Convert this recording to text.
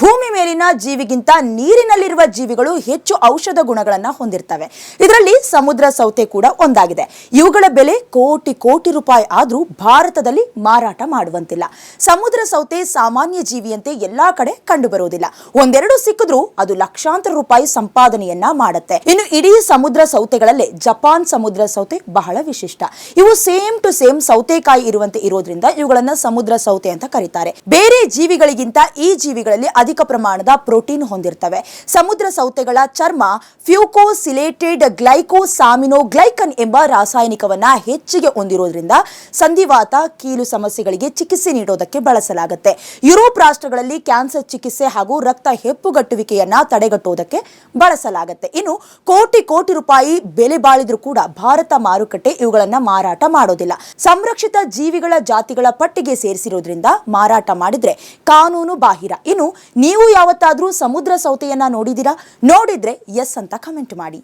ಭೂಮಿ ಮೇಲಿನ ಜೀವಿಗಿಂತ ನೀರಿನಲ್ಲಿರುವ ಜೀವಿಗಳು ಹೆಚ್ಚು ಔಷಧ ಗುಣಗಳನ್ನ ಹೊಂದಿರ್ತವೆ. ಇದರಲ್ಲಿ ಸಮುದ್ರ ಸೌತೆ ಕೂಡ ಒಂದಾಗಿದೆ. ಇವುಗಳ ಬೆಲೆ ಕೋಟಿ ಕೋಟಿ ರೂಪಾಯಿ ಆದರೂ ಭಾರತದಲ್ಲಿ ಮಾರಾಟ ಮಾಡುವಂತಿಲ್ಲ. ಸಮುದ್ರ ಸೌತೆ ಸಾಮಾನ್ಯ ಜೀವಿಯಂತೆ ಎಲ್ಲಾ ಕಡೆ ಕಂಡು ಬರುವುದಿಲ್ಲ ಒಂದೆರಡು ಸಿಕ್ಕಿದ್ರೂ ಅದು ಲಕ್ಷಾಂತರ ರೂಪಾಯಿ ಸಂಪಾದನೆಯನ್ನ ಮಾಡುತ್ತೆ. ಇನ್ನು ಇಡೀ ಸಮುದ್ರ ಸೌತೆಗಳಲ್ಲೇ ಜಪಾನ್ ಸಮುದ್ರ ಸೌತೆ ಬಹಳ ವಿಶಿಷ್ಟ. ಇವು ಸೇಮ್ ಟು ಸೇಮ್ ಸೌತೆಕಾಯಿ ಇರುವಂತೆ ಇರೋದ್ರಿಂದ ಇವುಗಳನ್ನ ಸಮುದ್ರ ಸೌತೆ ಅಂತ ಕರೀತಾರೆ. ಬೇರೆ ಜೀವಿಗಳಿಗಿಂತ ಈ ಜೀವಿಗಳಲ್ಲಿ ಅಧಿಕ ಪ್ರಮಾಣದ ಪ್ರೋಟೀನ್ ಹೊಂದಿರ್ತವೆ. ಸಮುದ್ರ ಸೌತೆಗಳ ಚರ್ಮ ಫ್ಯೂಕೋಸಿಲೇಟೆಡ್ ಗ್ಲೈಕೋಸಾಮಿನೋ ಗ್ಲೈಕನ್ ಎಂಬ ರಾಸಾಯನಿಕವನ್ನ ಹೆಚ್ಚಿಗೆ ಹೊಂದಿರೋದ್ರಿಂದ ಸಂಧಿವಾತ, ಕೀಲು ಸಮಸ್ಯೆಗಳಿಗೆ ಚಿಕಿತ್ಸೆ ನೀಡೋದಕ್ಕೆ ಬಳಸಲಾಗುತ್ತೆ. ಯುರೋಪ್ ರಾಷ್ಟ್ರಗಳಲ್ಲಿ ಕ್ಯಾನ್ಸರ್ ಚಿಕಿತ್ಸೆ ಹಾಗೂ ರಕ್ತ ಹೆಪ್ಪುಗಟ್ಟುವಿಕೆಯನ್ನ ತಡೆಗಟ್ಟುವುದಕ್ಕೆ ಬಳಸಲಾಗುತ್ತೆ. ಇನ್ನು ಕೋಟಿ ಕೋಟಿ ರೂಪಾಯಿ ಬೆಲೆ ಬಾಳಿದ್ರೂ ಕೂಡ ಭಾರತ ಮಾರುಕಟ್ಟೆ ಇವುಗಳನ್ನ ಮಾರಾಟ ಮಾಡೋದಿಲ್ಲ. ಸಂರಕ್ಷಿತ ಜೀವಿಗಳ ಜಾತಿಗಳ ಪಟ್ಟಿಗೆ ಸೇರಿಸಿರೋದ್ರಿಂದ ಮಾರಾಟ ಮಾಡಿದ್ರೆ ಕಾನೂನು ಬಾಹಿರ. ಇನ್ನು ನೀವು ಯಾವತ್ತಾದ್ರೂ ಸಮುದ್ರ ಸೌತೆಯನ್ನ ನೋಡಿದ್ದೀರಾ? ನೋಡಿದ್ರೆ ಎಸ್ ಅಂತ ಕಮೆಂಟ್ ಮಾಡಿ.